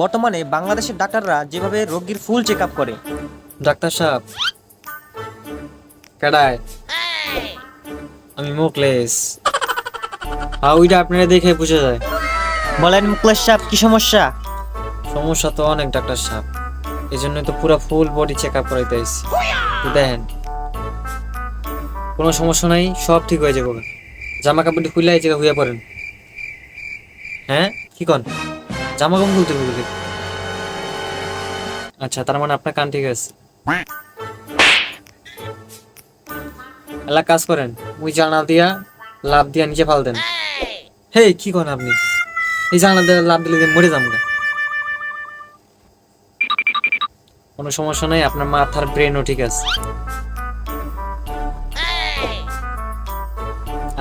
বর্তমানে বাংলাদেশের ডাক্তাররা যেভাবে রোগীর ফুল চেক আপ করে। ডাক্তার সাহেব কেডায় আমি মুকলেশ আর ওইটা আপনারা দেখে বুঝে যায়। বলেন মুকলেশ সাহেব কি সমস্যা? সমস্যা তো অনেক ডাক্তার সাহেব। এই জন্য তো পুরো ফুল বডি চেক আপ করাইতে আইছি। তো দেখেন কোনো সমস্যা নাই সব ঠিক হয়ে যাবে। জামা কাপড়টি খুলে এই জায়গায় হইয়া পড়েন। হ্যাঁ? কি কন? জামা কাপড় খুলতে হবে আচ্ছা তার মানে আপনার কান ঠিক আছে। এলা কাজ করেন ওই জানালা দিয়া লাভ দিয়া নিচে ফাল দেন। হে কি করেন আপনি? এই জানালা দিয়ে লাভ দিলে মরে যাব কোনো সমস্যা নাই, আপনার মাথার ব্রেনও ঠিক আছে।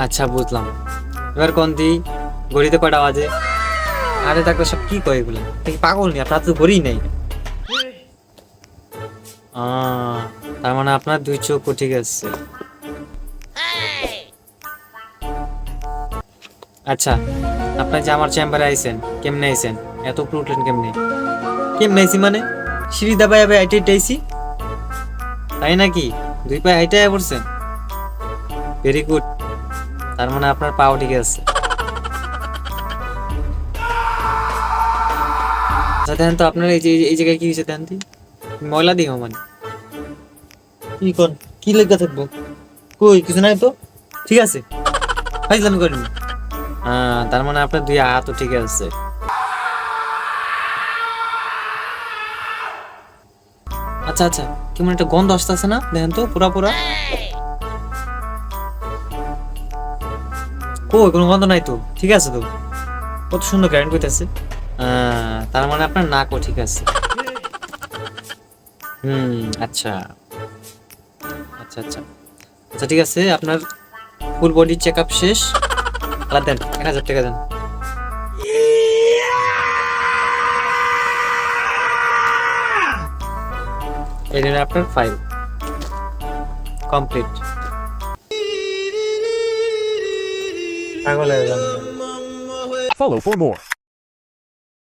আচ্ছা বুঝলাম। এবার কোন দি ঘড়িতে কটা বাজে? আরে ডাক্তার সব কি কয় এগুলো? আপনি পাগল নি আপনার তো ঘড়ি নাই। তার মানে আপনার দুই চোখ ঠিক আছে আচ্ছা আপনি যে আমার চেম্বারে আইছেন, কেমনে আইছেন? এত উপরে কেমনে? কেমনে আইছি মানে? সিঁড়ি দাবাই আবার হাইটে আইছি? তাই নাকি? দুই পায়ে হাইটে পড়ছেন? ভেরি গুড তার মানে আপনার পাও ঠিক আছে আচ্ছা দেখেন তো আপনার এই যে এই জায়গায় কি হয়েছে দেখেন তো? ময়লা দিও মানে কি কোন কি লেখা থাকব? কই কিছু নাই তো? ঠিক আছে। ফাইজলামি করেন। হ্যাঁ তার মানে আপনার দুই হাতও ঠিক আছে। আচ্ছা আচ্ছা কেমন একটা গন্ধ আসতেছে না? দেখেন তো পুরা পুরা। কো কোনো গন্ধ নাই তো? ঠিক আছে তো। কত সুন্দর গ্যারেন্ট করতেছে তার মানে আপনার নাকও ঠিক আছে। হুম আচ্ছা। আচ্ছা আচ্ছা। আচ্ছা ঠিক আছে আপনার ফুল বডি চেক আপ শেষ। আর দেন এক হাজার টাকা দেন। এই আপনার ফাইল কমপ্লিট হয়ে Follow for more.